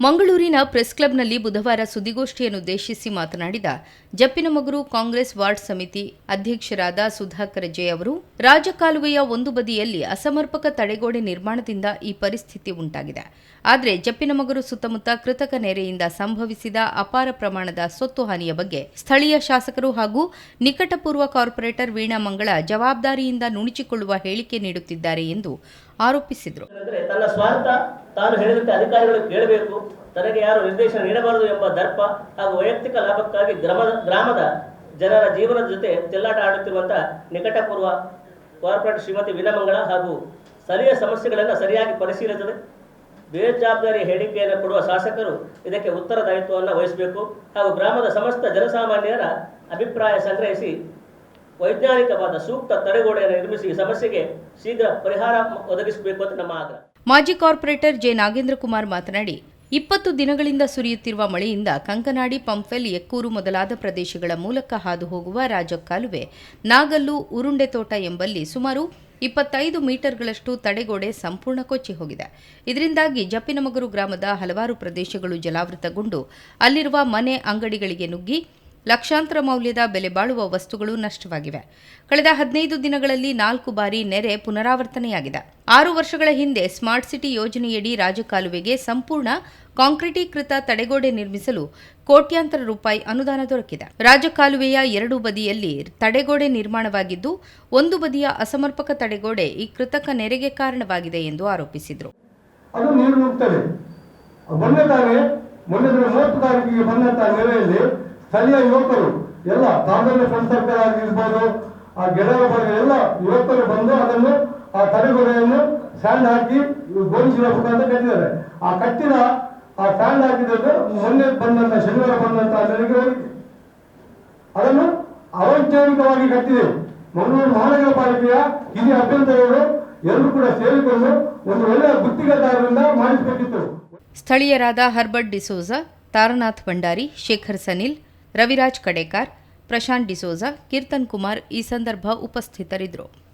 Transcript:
ಮಂಗಳೂರಿನ ಪ್ರೆಸ್ ಕ್ಲಬ್ನಲ್ಲಿ ಬುಧವಾರ ಸುದ್ದಿಗೋಷ್ಠಿಯನ್ನುದ್ದೇಶಿಸಿ ಮಾತನಾಡಿದ ಜಪ್ಪಿನಮಗುರು ಕಾಂಗ್ರೆಸ್ ವಾರ್ಡ್ ಸಮಿತಿ ಅಧ್ಯಕ್ಷರಾದ ಸುಧಾಕರ್ ಜೆ ಅವರು, ರಾಜಕಾಲುವೆಯ ಒಂದು ಬದಿಯಲ್ಲಿ ಅಸಮರ್ಪಕ ತಡೆಗೋಡೆ ನಿರ್ಮಾಣದಿಂದ ಈ ಪರಿಸ್ಥಿತಿ ಉಂಟಾಗಿದೆ. ಆದರೆ ಜಪ್ಪಿನಮಗುರು ಸುತ್ತಮುತ್ತ ಕೃತಕ ನೆರೆಯಿಂದ ಸಂಭವಿಸಿದ ಅಪಾರ ಪ್ರಮಾಣದ ಸೊತ್ತು ಹಾನಿಯ ಬಗ್ಗೆ ಸ್ಥಳೀಯ ಶಾಸಕರು ಹಾಗೂ ನಿಕಟಪೂರ್ವ ಕಾರ್ಪೊರೇಟರ್ ವೀಣಾ ಮಂಗಳ ಜವಾಬ್ದಾರಿಯಿಂದ ನುಣುಚಿಕೊಳ್ಳುವ ಹೇಳಿಕೆ ನೀಡುತ್ತಿದ್ದಾರೆ ಎಂದು ಆರೋಪಿಸಿದರು. ತಾನು ಹೇಳಿದಂತೆ ಅಧಿಕಾರಿಗಳು ಕೇಳಬೇಕು. ತನಗೆ ಯಾರು ನಿರ್ದೇಶನ ನೀಡಬಾರದು ಎಂಬ ದರ್ಪ ಹಾಗೂ ವೈಯಕ್ತಿಕ ಲಾಭಕ್ಕಾಗಿ ಗ್ರಾಮದ ಗ್ರಾಮದ ಜನರ ಜೀವನದ ಜೊತೆ ಚೆಲ್ಲಾಟ ಆಡುತ್ತಿರುವಂತಹ ನಿಕಟಪೂರ್ವ ಕಾರ್ಪೊರೇಟ್ ಶ್ರೀಮತಿ ವಿನಮಂಗಳ ಹಾಗೂ ಸ್ಥಳೀಯ ಸಮಸ್ಯೆಗಳನ್ನು ಸರಿಯಾಗಿ ಪರಿಶೀಲಿಸದೆ ಬೇಜವಾಬ್ದಾರಿ ಹೇಳಿಕೆಯನ್ನು ಕೊಡುವ ಶಾಸಕರು ಇದಕ್ಕೆ ಉತ್ತರದಾಯಿತ್ವವನ್ನು ವಹಿಸಬೇಕು ಹಾಗೂ ಗ್ರಾಮದ ಸಮಸ್ತ ಜನಸಾಮಾನ್ಯರ ಅಭಿಪ್ರಾಯ ಸಂಗ್ರಹಿಸಿ ವೈಜ್ಞಾನಿಕವಾದ ಸೂಕ್ತ ತಡೆಗೋಡೆಯನ್ನು ನಿರ್ಮಿಸಿ ಸಮಸ್ಯೆಗೆ ಶೀಘ್ರ ಪರಿಹಾರ ಒದಗಿಸಬೇಕು ಅಂತ ನಮ್ಮ ಆಗ್ರಹ. ಮಾಜಿ ಕಾರ್ಪೊರೇಟರ್ ಜೆ ನಾಗೇಂದ್ರ ಕುಮಾರ್ ಮಾತನಾಡಿ, ಇಪ್ಪತ್ತು ದಿನಗಳಿಂದ ಸುರಿಯುತ್ತಿರುವ ಮಳೆಯಿಂದ ಕಂಕನಾಡಿ, ಪಂಫೆಲ್, ಎಕ್ಕೂರು ಮೊದಲಾದ ಪ್ರದೇಶಗಳ ಮೂಲಕ ಹಾದು ಹೋಗುವ ರಾಜಕಾಲುವೆ ನಾಗಲ್ಲು ಉರುಂಡೆ ತೋಟ ಎಂಬಲ್ಲಿ ಸುಮಾರು ಇಪ್ಪತ್ತೈದು ಮೀಟರ್ಗಳಷ್ಟು ತಡೆಗೋಡೆ ಸಂಪೂರ್ಣ ಕೊಚ್ಚಿ ಹೋಗಿದೆ. ಇದರಿಂದಾಗಿ ಜಪ್ಪಿನಮಗರು ಗ್ರಾಮದ ಹಲವಾರು ಪ್ರದೇಶಗಳು ಜಲಾವೃತಗೊಂಡು, ಅಲ್ಲಿರುವ ಮನೆ ಅಂಗಡಿಗಳಿಗೆ ನುಗ್ಗಿ ಲಕ್ಷಾಂತರ ಮೌಲ್ಯದ ಬೆಲೆ ಬಾಳುವ ವಸ್ತುಗಳು ನಷ್ಟವಾಗಿವೆ. ಕಳೆದ ಹದಿನೈದು ದಿನಗಳಲ್ಲಿ ನಾಲ್ಕು ಬಾರಿ ನೆರೆ ಪುನರಾವರ್ತನೆಯಾಗಿದೆ. ಆರು ವರ್ಷಗಳ ಹಿಂದೆ ಸ್ಮಾರ್ಟ್ ಸಿಟಿ ಯೋಜನೆಯಡಿ ರಾಜಕಾಲುವೆಗೆ ಸಂಪೂರ್ಣ ಕಾಂಕ್ರೀಟೀಕೃತ ತಡೆಗೋಡೆ ನಿರ್ಮಿಸಲು ಕೋಟ್ಯಾಂತರ ರೂಪಾಯಿ ಅನುದಾನ ದೊರಕಿದೆ. ರಾಜಕಾಲುವೆಯ ಎರಡು ಬದಿಯಲ್ಲಿ ತಡೆಗೋಡೆ ನಿರ್ಮಾಣವಾಗಿದ್ದು, ಒಂದು ಬದಿಯ ಅಸಮರ್ಪಕ ತಡೆಗೋಡೆ ಈ ಕೃತಕ ನೆರೆಗೆ ಕಾರಣವಾಗಿದೆ ಎಂದು ಆರೋಪಿಸಿದರು. ಮೂವತ್ತು ತಾರೀಕಿಗೆ ಬಂದಂತಹ ನೆಲೆಯಲ್ಲಿ ಸ್ಥಳೀಯ ಯುವಕರು, ಎಲ್ಲ ತಾಂಡಲ್ಯ ಫ್ರೆಂಡ್ ಸರ್ಕಲ್ ಆಗಿರ್ಬೋದು ಆ ಗೆಳೆಯ ಎಲ್ಲ ಯುವಕರು ಬಂದು ಅದನ್ನು, ಆ ತಡೆಗೋಡೆಯನ್ನು ಸ್ಯಾಂಡ್ ಹಾಕಿ ಗೋಣಿಸಿದ ಮುಖಾಂತರ ಕಟ್ಟಿದ್ದಾರೆ. ಆ ಕಟ್ಟಿದ, ಆ ಸ್ಯಾಂಡ್ ಹಾಕಿದ್ದು ಮೊನ್ನೆ ಬಂದಂತ, ಶನಿವಾರ ಬಂದಂತ ಜನರಿಗೆ ಅದನ್ನು ಅವೈಜ್ಞಾನಿಕವಾಗಿ ಕಟ್ಟಿದೆ ಮಂಗಳೂರು ಮಹಾನಗರ ಪಾಲಿಕೆಯ ಹಿರಿಯ ಅಭ್ಯಂತರಗಳು ಎಲ್ಲರೂ ಕೂಡ ಸೇರಿಕೊಂಡು ಒಂದು ಒಳ್ಳೆಯ ಗುತ್ತಿಗೆದಾರರಿಂದ ಮಾಡಿಸಬೇಕಿತ್ತು. ಸ್ಥಳೀಯರಾದ ಹರ್ಬರ್ಟ್ ಡಿಸೋಜಾ, ತಾರನಾಥ್ ಭಂಡಾರಿ, ಶೇಖರ್ ಸನಿಲ್ ರವಿರಾಜ್ ಕಡೇಕಾರ್ ಪ್ರಶಾಂತ್ ಡಿಸೋಜಾ ಕೀರ್ತನ್ ಕುಮಾರ್ ಈ ಸಂದರ್ಭ ಉಪಸ್ಥಿತರಿದ್ದರು.